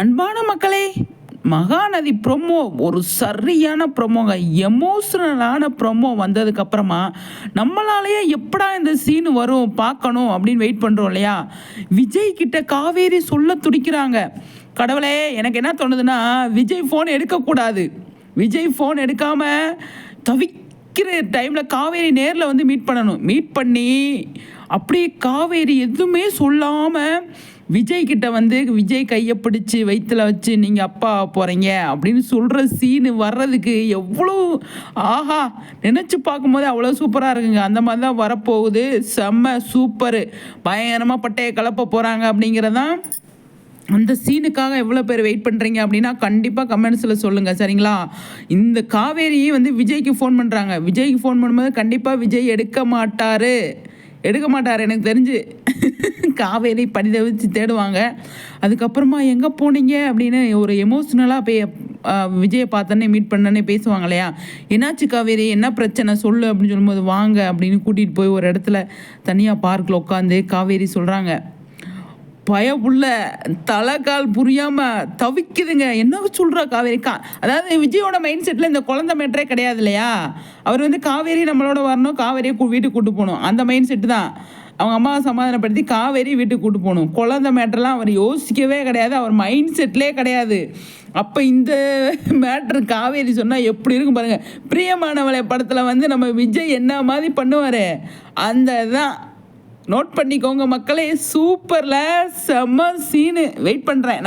அன்பான மக்களே மகாநதி ப்ரொமோ ஒரு சரியான ப்ரொமோங்க எமோஷ்னலான ப்ரொமோ வந்ததுக்கப்புறமா நம்மளாலேயே எப்படா இந்த சீன் வரும் பார்க்கணும் அப்படின்னு வெயிட் பண்ணுறோம் இல்லையா? விஜய் கிட்ட காவேரி சொல்ல துடிக்கிறாங்க. கடவுளே எனக்கு என்ன தோணுதுன்னா விஜய் ஃபோன் எடுக்கக்கூடாது. விஜய் ஃபோன் எடுக்காமல் தவிக்கிற டைமில் காவேரி நேரில் வந்து மீட் பண்ணணும். மீட் பண்ணி அப்படியே காவேரி எதுவுமே சொல்லாமல் விஜய் கிட்ட வந்து விஜய் கையை பிடிச்சி வயிற்றுல வச்சு நீங்கள் அப்பா போகிறீங்க அப்படின்னு சொல்கிற சீனு வர்றதுக்கு எவ்வளோ ஆஹா நினச்சி பார்க்கும்போது அவ்வளோ சூப்பராக இருக்குங்க. அந்த மாதிரி தான் வரப்போகுது. செம்ம சூப்பரு பயங்கரமாக பட்டையை கலப்ப போகிறாங்க அப்படிங்கிறதான் அந்த சீனுக்காக எவ்வளோ பேர் வெயிட் பண்ணுறீங்க அப்படின்னா கண்டிப்பாக கமெண்ட்ஸில் சொல்லுங்கள் சரிங்களா? இந்த காவேரியே வந்து விஜய்க்கு ஃபோன் பண்ணுறாங்க விஜய்க்கு ஃபோன் பண்ணும்போது கண்டிப்பாக விஜய் எடுக்க மாட்டார். எடுக்க மாட்டார் எனக்கு தெரிஞ்சு. காவேரி பரிதவிச்சு தேடுவாங்க. அதுக்கப்புறமா எங்கே போனீங்க அப்படின்னு ஒரு எமோஷ்னலாக போய் விஜயை பார்த்தோன்னே மீட் பண்ணனே பேசுவாங்க இல்லையா? என்னாச்சு காவேரி? என்ன பிரச்சனை? சொல்லு அப்படின்னு சொல்லும்போது வாங்க அப்படின்னு கூட்டிகிட்டு போய் ஒரு இடத்துல தனியாக பார்க்கில் உட்காந்து காவேரி சொல்கிறாங்க பயப்புள்ள தலைக்கால் புரியாம தவிக்குதுங்க. என்ன சொல்றா காவேரி? கா அதாவது விஜயோட மைண்ட் செட்டில் இந்த குழந்தை மேட்டரே கிடையாது இல்லையா? அவர் வந்து காவேரி நம்மளோட வரணும் காவேரியை வீட்டுக்கு கூட்டு போகணும். அந்த மைண்ட் செட்டு தான். அவங்க அம்மாவை சமாதானப்படுத்தி காவேரி வீட்டுக்கு கூட்டு போகணும். குழந்தை மேட்டர்லாம் அவர் யோசிக்கவே கிடையாது. அவர் மைண்ட் செட்லேயே கிடையாது. அப்போ இந்த மேட்ரு காவேரி சொன்னால் எப்படி இருக்கும் பாருங்கள் பிரியமானவளை படத்தில் வந்து நம்ம விஜய் என்ன மாதிரி பண்ணுவார்? அந்த தான் நோட் பண்ணிக்கோங்க மக்களே சூப்பரில் செம்ம சீனு வெயிட் பண்ணுறேன்